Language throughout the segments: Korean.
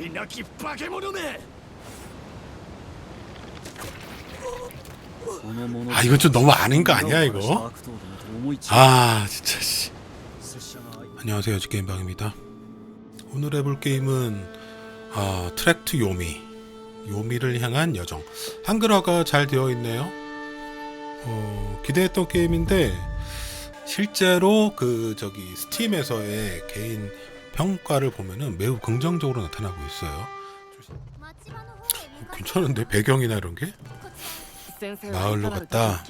りなき化け物め 아 이건 좀 너무 아닌 거 아니야 이거? 아 진짜 씨. 안녕하세요 여지게임방입니다 오늘 해볼 게임은 어, 트랙트 요미 요미를 향한 여정 한글화가 잘 되어 있네요 어, 기대했던 게임인데 실제로 그 저기 스팀에서의 개인 평가를 보면은 매우 긍정적으로 나타나고 있어요. 괜찮은데 배경이나 이런 게? 마을로 갔다.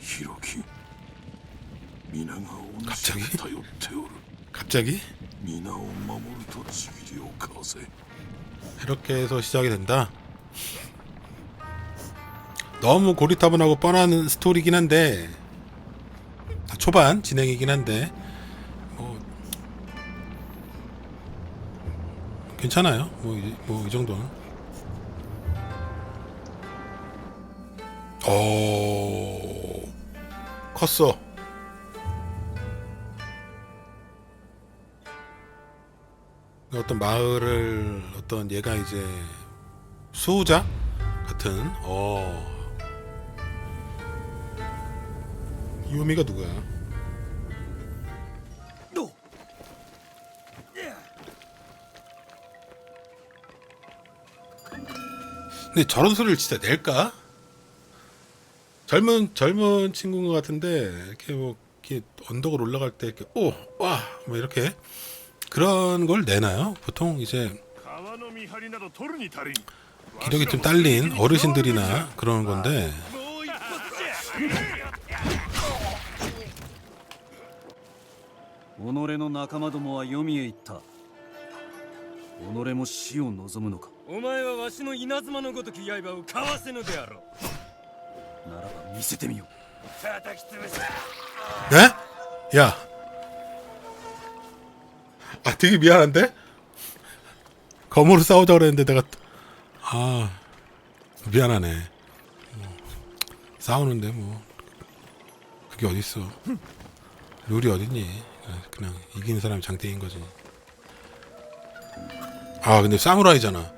히로키. 갑자기? 갑자기? 이렇게 해서 시작이 된다. 너무 고리타분하고 뻔한 스토리긴 한데 다 초반 진행이긴 한데 뭐 괜찮아요. 뭐이 뭐 이 정도는. 오 컸어. 어떤 마을을 어떤 얘가 이제 수호자 같은 어 유미가 누구야? 근데 저런 소리를 진짜 낼까? 젊은 젊은 친구인 것 같은데 이렇게 뭐 이렇게 언덕을 올라갈 때 이렇게 오와뭐 이렇게 그런 걸 내나요? 보통 이제 기력이 좀 딸린 어르신들이나 그런 건데 己の仲間どもは黄泉へ行った己も死を望むのかお前はわしの稲妻のごとき刃をかわせぬであろうならば見せてみよ叩き潰す 네? 야. 아, 되게 미안한데? 검으로 싸우자 그랬는데 내가 아 미안하네. 뭐, 싸우는데 뭐 그게 어딨어? 룰이 어딨니? 그냥 이기는 사람이 장땡인 거지. 아 근데 사무라이잖아.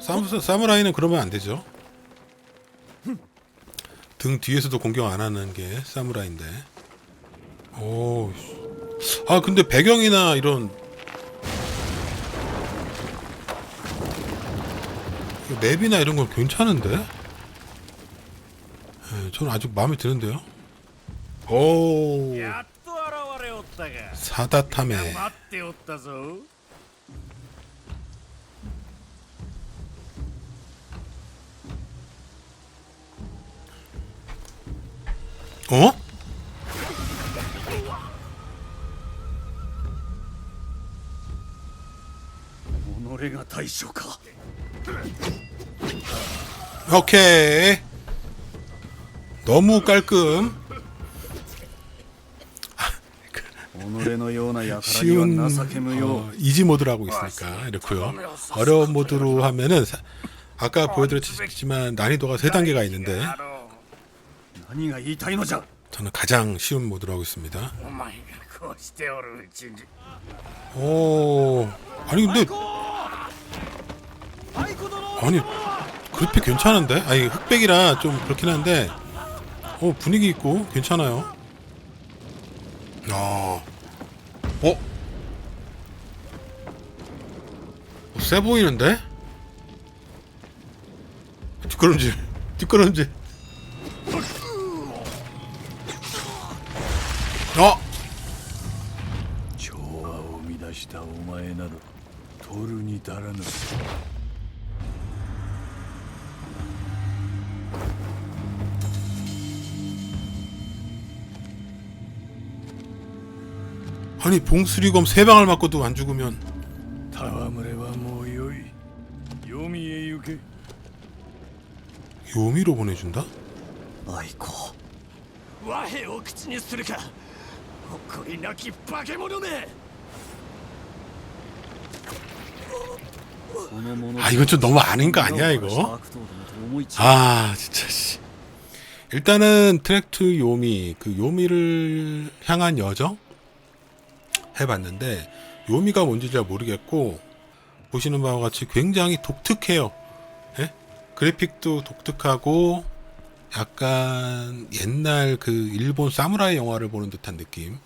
사무, 사무라이는 그러면 안 되죠. 등 뒤에서도 공격 안 하는 게 사무라이인데. 오. 씨. 아 근데 배경이나 이런 이 맵이나 이런 건 괜찮은데? 예, 저는 아주 마음에 드는데요. 오 사다타메 待っておったぞ 어?う己が大将か 오케이 너무 깔끔 쉬운 は情け無用 어, 이지 모드로 하고 있으니까 이렇고요. 어려운 모드로 하면은 사- 아까 보여드렸지만 난이도가 세 단계가 있는데 野郎何が言いたいのじゃ 저는 가장 쉬운 모드로 하고 있습니다. お前がこうしておるうちに 오 아니 근데 아니 그래픽 괜찮은데? 아니 흑백이라 좀 그렇긴 한데 어 분위기 있고 괜찮아요. 아, 어? 어, 세 보이는데? 뒷걸음질, 뒷걸음질. 어? 調和を乱したお前など取るに足らぬ 아니 봉수리검 세 방을 맞고도 안 죽으면 戯れはもうよい黄泉へ行け 요미로 보내준다? 愛子和平を口にするか誇りなき化け物め 아 이건 좀 너무 아닌 거 아니야 이거? 悪党どもと思い違い 아 진짜 씨. 일단은 트랙 투 요미 그 요미를 향한 여정 해봤는데 요미가 뭔지 잘 모르겠고 보시는 바와 같이 굉장히 독특해요. 예? 그래픽도 독특하고 약간 옛날 그 일본 사무라이 영화를 보는 듯한 느낌.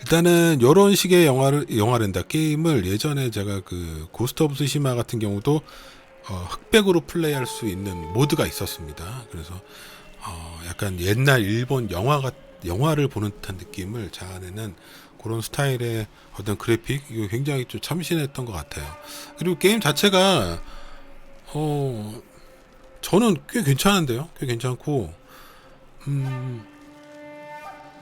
일단은 이런 식의 영화를 영화랜다 게임을 예전에 제가 그 고스트 오브 스시마 같은 경우도 어, 흑백으로 플레이할 수 있는 모드가 있었습니다. 그래서 어, 약간 옛날 일본 영화가 영화를 보는 듯한 느낌을 자아내는 그런 스타일의 어떤 그래픽 이거 굉장히 좀 참신했던 것 같아요. 그리고 게임 자체가 어 저는 꽤 괜찮은데요. 꽤 괜찮고 음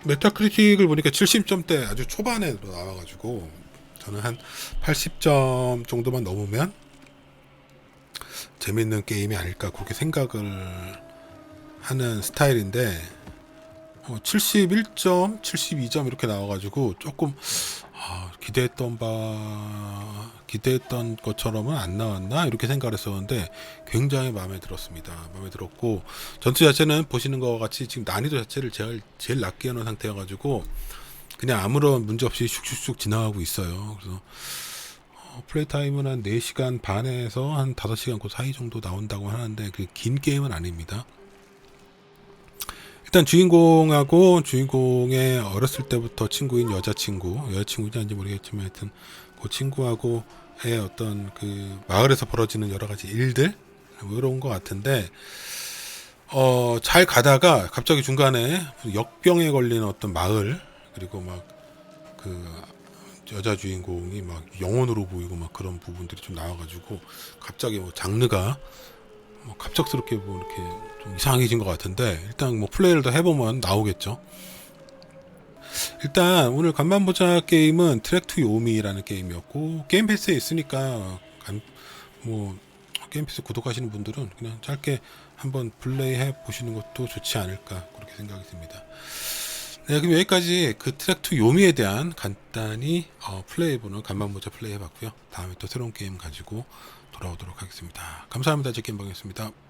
메타크리틱을 보니까 70점대 아주 초반에 나와가지고 저는 한 80점 정도만 넘으면 재밌는 게임이 아닐까 그렇게 생각을 하는 스타일인데 어, 71점, 72점 이렇게 나와가지고 조금 아, 기대했던 바 기대했던 것처럼은 안 나왔나 이렇게 생각을 했었는데 굉장히 마음에 들었습니다. 마음에 들었고 전투 자체는 보시는 것과 같이 지금 난이도 자체를 제일 제일 낮게 해놓은 상태여가지고 그냥 아무런 문제 없이 슉슉슉 지나가고 있어요. 그래서 어, 플레이 타임은 한 4시간 반에서 한 5시간 그 사이 정도 나온다고 하는데 그 긴 게임은 아닙니다. 일단 주인공하고 주인공의 어렸을 때부터 친구인 여자친구, 여자친구인지 아닌지 모르겠지만 하여튼 그 친구하고의 어떤 그 마을에서 벌어지는 여러 가지 일들? 뭐 이런 것 같은데 어, 잘 가다가 갑자기 중간에 역병에 걸린 어떤 마을 그리고 막 그 여자 주인공이 막 영혼으로 보이고 막 그런 부분들이 좀 나와가지고 갑자기 뭐 장르가 뭐 갑작스럽게 뭐 이렇게 좀 이상해진 것 같은데 일단 뭐 플레이를 더 해보면 나오겠죠. 일단 오늘 간만 보자 게임은 트랙 투 요미라는 게임이었고 게임 패스에 있으니까 간- 뭐 게임 패스 구독하시는 분들은 그냥 짧게 한번 플레이 해 보시는 것도 좋지 않을까 그렇게 생각이 듭니다. 네, 그럼 여기까지 그 트랙 투 요미에 대한 간단히 어, 플레이해보는 간만 보자 플레이 해봤고요. 다음에 또 새로운 게임 가지고 돌아오도록 하겠습니다. 감사합니다. 제게임방이었습니다.